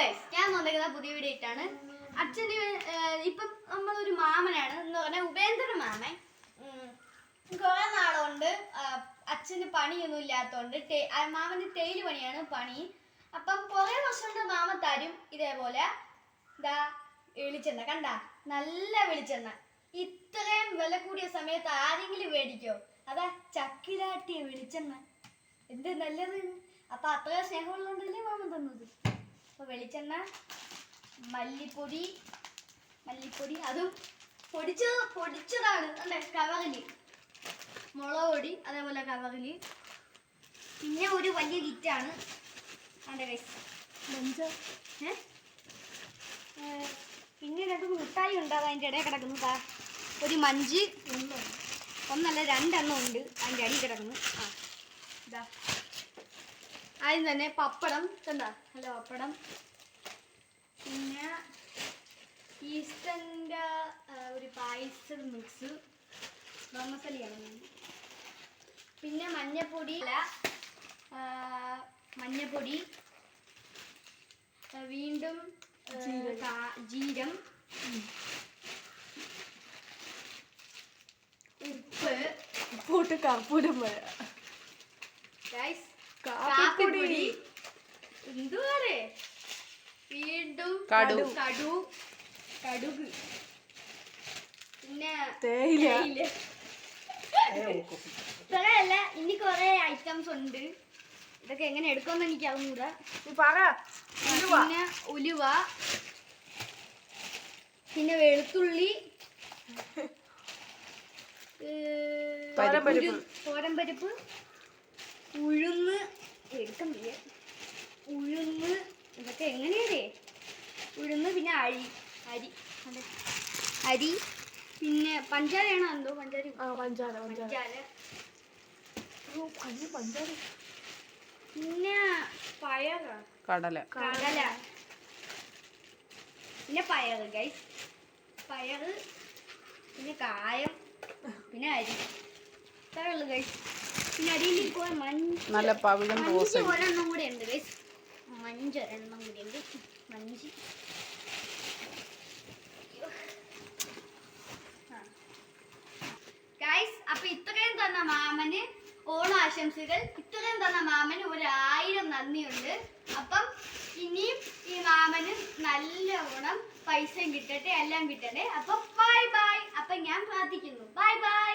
Guys ഞാൻ വന്നിരിക്കുന്ന പുതിയ വീഡിയോ ഇട്ടാണ്. അച്ഛന്റെ ഇപ്പം നമ്മളൊരു മാമനാണ്. എന്ന് പറഞ്ഞാൽ ഉപേന്ദ്ര മാമൻ. കുറെ നാളുകൊണ്ട് അച്ഛന് പണിയൊന്നും ഇല്ലാത്തതുകൊണ്ട് മാമന് തേയിൽ പണിയാണ് പണി. അപ്പം കുറേ വർഷം കൊണ്ട് മാമ തരും ഇതേപോലെ. ഇതാ വെളിച്ചെണ്ണ കണ്ട? നല്ല വെളിച്ചെണ്ണ. ഇത്രയും വില കൂടിയ സമയത്ത് ആരെങ്കിലും മേടിക്കോ? അതാ ചക്കിലാട്ടിയ വെളിച്ചെണ്ണ. എന്ത് നല്ലത്. അപ്പൊ അത്ര സ്നേഹമുള്ളതുകൊണ്ടല്ലേ മാമൻ തന്നത്? അപ്പൊ വെളിച്ചെണ്ണ മല്ലിപ്പൊടി മല്ലിപ്പൊടി അതും പൊടിച്ച പൊടിച്ചതാണ്. അല്ലേ കവറിൽ. മുളക് പൊടി അതേപോലെ കവറിൽ. പിന്നെ ഒരു വലിയ കിറ്റാണ്. അതെ? ഏ, പിന്നെ രണ്ട് മിഠായി ഉണ്ടാവും അത് അതിന്റെ ഇടയിൽ കിടക്കുന്നു. ദാ ഒരു മഞ്ച്. ഒന്നല്ല രണ്ടെണ്ണം ഉണ്ട് അതിന്റെ അടി കിടക്കുന്നു. ആ ഇതാ ആദ്യം തന്നെ പപ്പടം കണ്ട ഹലോ പപ്പടം. പിന്നെ ഈസ്റ്ററിന്റെ ഒരു പായസം മിക്സ് മസാലയാണ് പിന്നെ മഞ്ഞപ്പൊടി അല്ല മഞ്ഞപ്പൊടി വീണ്ടും ജീരം ഉപ്പ്. പോട്ട് കർപ്പൂരം ഗൈസ് കാപ്പിപ്പൊടി. കാപ്പിപ്പൊടി. എന്തുവാറേ വീണ്ടും കടു. കടു. കടുക്. പിന്നെ തേയില. തേയില. ഇത്രയല്ല ഇനി കുറെ ഐറ്റംസ് ഉണ്ട്. ഇതൊക്കെ എങ്ങനെ എടുക്കുമെന്ന് എനിക്ക് അറിഞ്ഞൂടാ. പിന്നെ ഉലുവ. പിന്നെ വെളുത്തുള്ളി. തോരൻ പരിപ്പ്. ഉഴുന്ന് എടുക്കാൻ വയ്യ ഉഴുന്ന് ഇതൊക്കെ എങ്ങനെയല്ലേ ഉഴുന്ന് പിന്നെ അരി അരി അതെ. അരി പിന്നെ പഞ്ചാരയാണോ എന്തോ? പഞ്ചാര. ആ പഞ്ചാര പഞ്ചാര. പഞ്ചാര. ഓ, പഞ്ച പഞ്ചാര. പിന്നെ പയർ കടല. കടല. പിന്നെ പയർ ഗൈസ് പയർ പിന്നെ കായം പിന്നെ അരി. ഇത്രയുള്ളു കൈ ഗൈസ് നല്ല പവിഴം റോസ് ഒരെണ്ണം കൂടെ ഉണ്ട് മഞ്ച് ഒരെണ്ണം കൂടി ഉണ്ട്. മഞ്ച്. ഗൈസ് അപ്പൊ ഇത്രയും തന്ന മാമന് ഓണാശംസകൾ ഇത്രയും തന്ന മാമന് ഒരായിരം നന്ദിയുണ്ട്. അപ്പം ഇനിയും ഈ മാമന് നല്ല ഓണം പൈസയും കിട്ടട്ടെ എല്ലാം കിട്ടട്ടെ. അപ്പൊ ബൈ ബൈ അപ്പൊ ഞാൻ പ്രാർത്ഥിക്കുന്നു. Bye bye